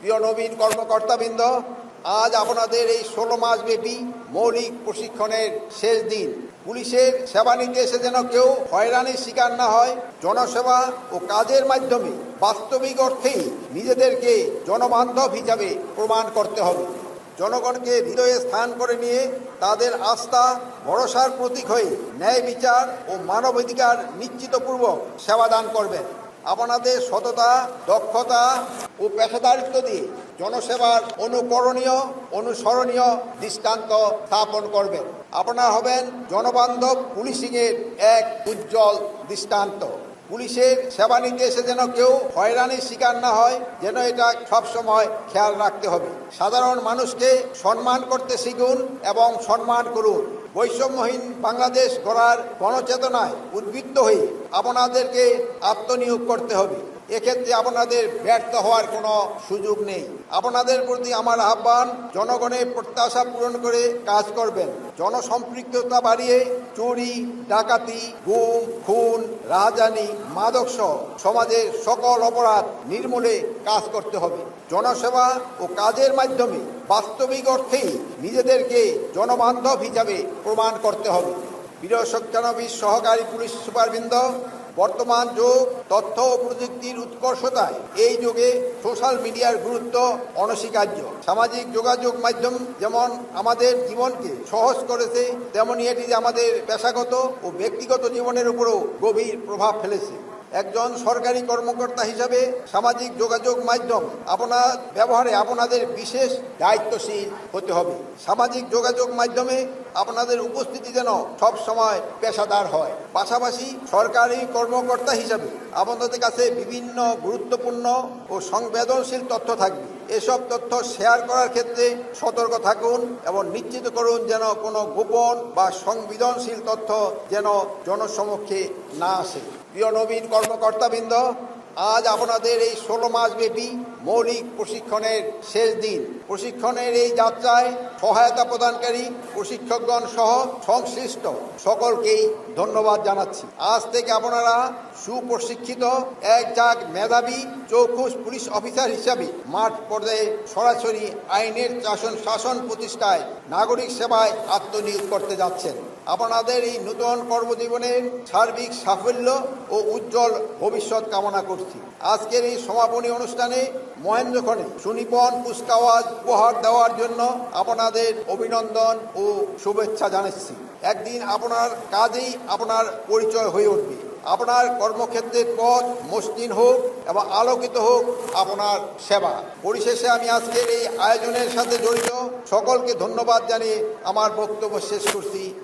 প্রিয় নবীন কর্মকর্তাবৃন্দ, আজ আপনাদের এই ষোলো মাস ব্যাপী মৌলিক প্রশিক্ষণের শেষ দিন। পুলিশের সেবা নিতে এসে যেন কেউ হয়রানির শিকার না হয়, জনসেবা ও কাজের মাধ্যমে বাস্তবিক অর্থেই নিজেদেরকে জনবান্ধব হিসাবে প্রমাণ করতে হবে। জনগণকে হৃদয়ে স্থান করে নিয়ে তাদের আস্থা, ভরসার প্রতীক হয়ে ন্যায় বিচার ও মানবাধিকার নিশ্চিতপূর্বক সেবাদান করবেন। আপনাদের সততা, দক্ষতা ও পেশাদারিত্ব দিয়ে জনসেবার অনুকরণীয়, অনুসরণীয় দৃষ্টান্ত স্থাপন করবেন। আপনারা হবেন জনবান্ধব পুলিশিংয়ের এক উজ্জ্বল দৃষ্টান্ত। পুলিশের সেবা নিতে এসে যেন কেউ হয়রানির শিকার না হয়, যেন এটা সবসময় খেয়াল রাখতে হবে। সাধারণ মানুষকে সম্মান করতে শিখুন এবং সম্মান করুন। বৈষম্যহীন বাংলাদেশ গড়ার গণচেতনায় উদ্বৃত্ত হয়ে আপনাদেরকে আত্মনিয়োগ করতে হবে। এক্ষেত্রে আপনাদের ব্যর্থ হওয়ার কোনো সুযোগ নেই। আপনাদের প্রতি আমার আহ্বান, জনগণের প্রত্যাশা পূরণ করে কাজ করবেন। জনসম্পৃক্ততা বাড়িয়ে চুরি, ডাকাতি, গুম, খুন, রাহাজানি মাদক সহ সমাজের সকল অপরাধ নির্মূলে কাজ করতে হবে। জনসেবা ও কাজের মাধ্যমে বাস্তবিক অর্থেই নিজেদেরকে জনবান্ধব হিসাবে প্রমাণ করতে হবে। প্রিয় সত্যানবীর সহকারী পুলিশ সুপারবৃন্দ বর্তমান যুগ, তথ্য ও প্রযুক্তির উৎকর্ষতায় এই যুগে সোশ্যাল মিডিয়ার গুরুত্ব অনস্বীকার্য। সামাজিক যোগাযোগ মাধ্যম যেমন আমাদের জীবনকে সহজ করেছে তেমনই এটি আমাদের পেশাগত ও ব্যক্তিগত জীবনের উপরও গভীর প্রভাব ফেলেছে। একজন সরকারি কর্মকর্তা হিসাবে সামাজিক যোগাযোগ মাধ্যম আপনার ব্যবহারে আপনাদের বিশেষ দায়িত্বশীল হতে হবে। সামাজিক যোগাযোগ মাধ্যমে আপনাদের উপস্থিতি যেন সব সময় পেশাদার হয়। পাশাপাশি সরকারি কর্মকর্তা হিসাবে আপনাদের কাছে বিভিন্ন গুরুত্বপূর্ণ ও সংবেদনশীল তথ্য থাকবে। এসব তথ্য শেয়ার করার ক্ষেত্রে সতর্ক থাকুন এবং নিশ্চিত করুন যেন কোনো গোপন বা সংবেদনশীল তথ্য যেন জনসমক্ষে না আসে। প্রিয় নবীন কর্মকর্তাবৃন্দ আজ আপনাদের এই ষোলো মাস ব্যাপী মৌলিক প্রশিক্ষণের শেষ দিন। প্রশিক্ষণের এই যাত্রায় সহায়তা প্রদানকারী প্রশিক্ষকগণ সহ সংশ্লিষ্ট সকলকেই ধন্যবাদ জানাচ্ছি। আজ থেকে আপনারা সুপ্রশিক্ষিত এক জাগ মেধাবী চৌখুশ পুলিশ অফিসার হিসাবে মাঠ পর্যায়ে সরাসরি আইনের শাসন শাসন প্রতিষ্ঠায় নাগরিক সেবায় আত্মনিয়োগ করতে যাচ্ছেন। আপনাদের এই নূতন কর্মজীবনের সার্বিক সাফল্য ও উজ্জ্বল ভবিষ্যৎ কামনা করছি। আজকের এই সমাপনী অনুষ্ঠানে মহেন্দ্রক্ষণে সুনিপন কুচকাওয়াজ উপহার দেওয়ার জন্য আপনাদের অভিনন্দন ও শুভেচ্ছা জানাচ্ছি। একদিন আপনার কাজেই আপনার পরিচয় হয়ে উঠবে। আপনার কর্মক্ষেত্রের পথ মসৃণ হোক এবং আলোকিত হোক আপনার সেবা। পরিশেষে আমি আজকের এই আয়োজনের সাথে জড়িত সকলকে ধন্যবাদ জানিয়ে আমার বক্তব্য শেষ করছি।